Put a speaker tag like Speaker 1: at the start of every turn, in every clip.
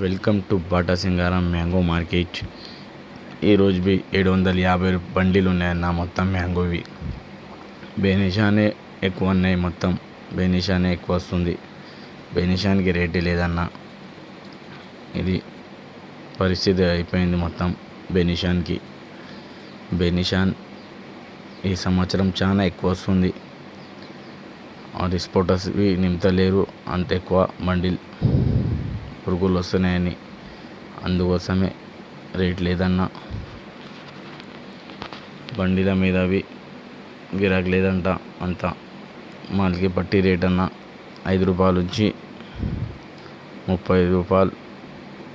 Speaker 1: Welcome to Bata Singaram mango market. ఈరోజు బి ఏడు వందల యాభై బండిలు ఉన్నాయన్న మొత్తం మ్యాంగోవి. బెనిషానే ఎక్కువ ఉన్నాయి మొత్తం. బెనిషానే ఎక్కువ వస్తుంది బెనిషానికి రేటే లేదన్న. ఇది పరిస్థితి అయిపోయింది మొత్తం బెనిషాన్కి. బెనిషాన్ ఈ సంవత్సరం చాలా ఎక్కువ వస్తుంది డిస్పోటస్వి నింపుతలేరు. అంత ఎక్కువ బండిల్ పురుగులు వస్తున్నాయని. అందుకోసమే రేట్ లేదన్న. బండిల మీద అవి గిరాకీ లేదంట అంత. మాల్కి పట్టి రేట్ అన్న ఐదు రూపాయల నుంచి ముప్పై రూపాయలు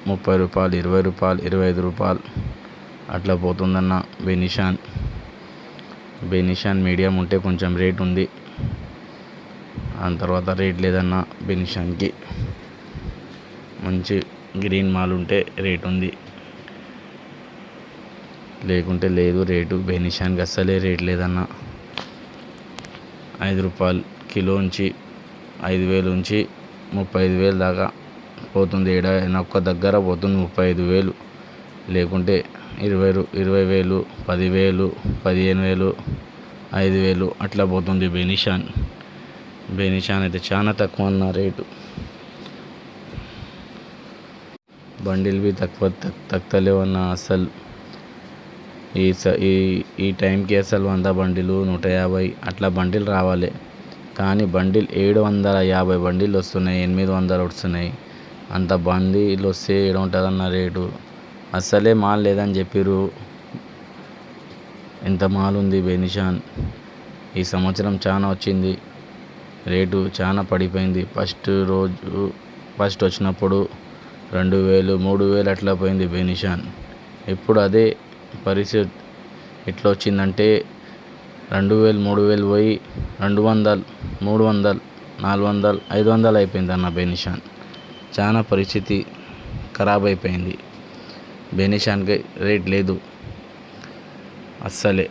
Speaker 1: ముప్పై రూపాయలు ఇరవై రూపాయలు ఇరవై ఐదు రూపాయలు అట్లా పోతుందన్న బెనిషాన్. బెనిషాన్ మీడియం ఉంటే కొంచెం రేట్ ఉంది. దాని తర్వాత రేట్ లేదన్న బెనిషాన్కి. మంచి గ్రీన్ మాల్ ఉంటే రేట్ ఉంది. లేకుంటే లేదు రేటు బెనిషాన్కి అస్సలే రేట్ లేదన్న. ఐదు రూపాయలు కిలో నుంచి ఐదు వేలు నుంచి ముప్పై ఐదు వేలు దాకా పోతుంది. ఏడా ఒక్క దగ్గర పోతుంది ముప్పై ఐదు వేలు. లేకుంటే ఇరవై ఇరవై వేలు పదివేలు పదిహేను వేలు ఐదు వేలు అట్లా పోతుంది బెనిషాన్. బెనిషాన్ అయితే చాలా తక్కువ అన్న రేటు. బండిల్వి తక్కువ తక్కువలేవు తక్కువలేవన్న అసలు. ఈ స ఈ ఈ టైంకి అసలు వంద బండిలు నూట యాభై అట్లా బండిలు రావాలి. కానీ బండిల్ ఏడు వందల యాభై బండిలు వస్తున్నాయి ఎనిమిది వందలు వస్తున్నాయి. అంత బండిలు వస్తే ఏడు ఉంటుందన్న రేటు. అస్సలే మాల్ లేదని చెప్పిర్రు. ఎంత మాల్ ఉంది బెనిషాన్? ఈ సంవత్సరం చాలా వచ్చింది. రేటు చాలా పడిపోయింది. ఫస్ట్ రోజు ఫస్ట్ వచ్చినప్పుడు రెండు వేలు మూడు వేలు అట్లా పోయింది బెనిషాన్. ఇప్పుడు అదే పరిస్థితి ఎట్లా వచ్చిందంటే రెండు వేలు మూడు వేలు పోయి రెండు వందలు మూడు వందలు నాలుగు వందలు ఐదు వందలు అయిపోయింది అన్న బెనిషాన్. చాలా పరిస్థితి ఖరాబ్ అయిపోయింది. బెనిషాన్కి రేట్ లేదు. అస్సలే.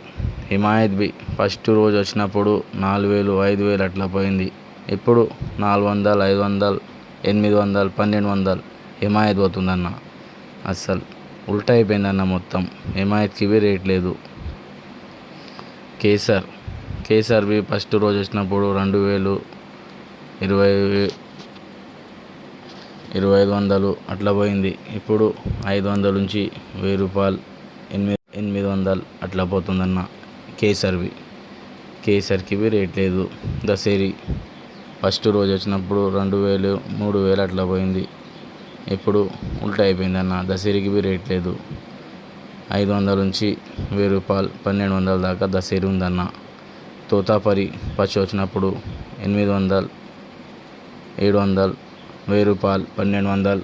Speaker 1: హిమాయత్ బి ఫస్ట్ రోజు వచ్చినప్పుడు నాలుగు వేలు ఐదు వేలు అట్లా పోయింది. ఇప్పుడు నాలుగు వందలు ఐదు వందలు ఎనిమిది వందలు పన్నెండు వందలు. హిమాయత్ పోతుందన్న? అస్సలు. ఉల్టా అయిపోయిందన్న మొత్తం. హిమాయత్కి రేట్ లేదు. కేసర్. కేసర్వి ఫస్ట్ రోజు వచ్చినప్పుడు రెండు వేలు ఇరవై ఇరవై ఐదు వందలు అట్లా పోయింది. ఇప్పుడు ఐదు వందల నుంచి వెయ్యి రూపాయలు ఎనిమిది ఎనిమిది వందలు అట్లా పోతుందన్న కేసర్వి కేసర్కివి రేట్ లేదు. దసేరి ఫస్ట్ రోజు వచ్చినప్పుడు రెండు వేలు మూడు వేలు అట్లా పోయింది. ఇప్పుడు ఉల్టా అయిపోయింది అన్న దసేరికి బి రేట్ లేదు. ఐదు వందల నుంచి వెయ్యి రూపాయలు పన్నెండు వందల దాకా దసేరి ఉందన్న. తోతాపరి పచ్చి వచ్చినప్పుడు ఎనిమిది వందలు ఏడు వందలు వెయ్యి రూపాయలు పన్నెండు వందలు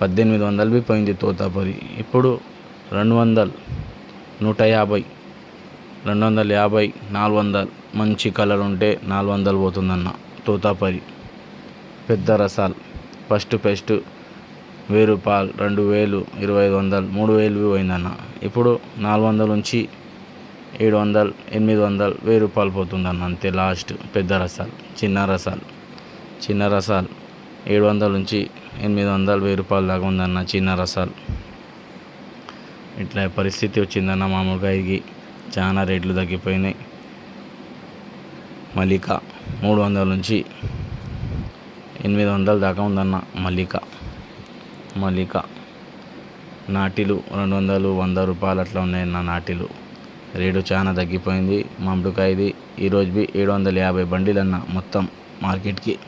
Speaker 1: పద్దెనిమిది వందలు బి పోయింది తోతాపరి. ఇప్పుడు రెండు వందలు నూట యాభై రెండు వందల యాభై నాలుగు వందలు మంచి కలర్ ఉంటే నాలుగు వందలు పోతుందన్న తోతాపరి. పెద్ద రసాలు. ఫస్ట్ ఫస్ట్ వెయ్యి రూపాయలు రెండు వేలు ఇరవై ఐదు వందలు మూడు వేలు పోయిందన్న. ఇప్పుడు నాలుగు వందల నుంచి ఏడు వందలు ఎనిమిది వందలు వెయ్యి రూపాయలు పోతుందన్న అంతే లాస్ట్ పెద్ద రసాలు చిన్న రసాలు. చిన్న రసాలు ఏడు వందల నుంచి ఎనిమిది వందలు వెయ్యి రూపాయల దాకా ఉందన్న చిన్న రసాలు. ఇట్లా పరిస్థితి వచ్చిందన్న మామూలుగా ఇది. చాలా రేట్లు తగ్గిపోయినాయి. మల్లిక మూడు వందల నుంచి ఎనిమిది వందల దాకా ఉందన్న మల్లిక. మల్లిక. నాటిలు రెండు వందలు వంద రూపాయలు అట్లా ఉన్నాయన్న నాటిలు. రేటు చాలా తగ్గిపోయింది. మామిడికాయది ఈరోజు బి ఏడు వందల యాభై బండిలన్న మొత్తం మార్కెట్కి.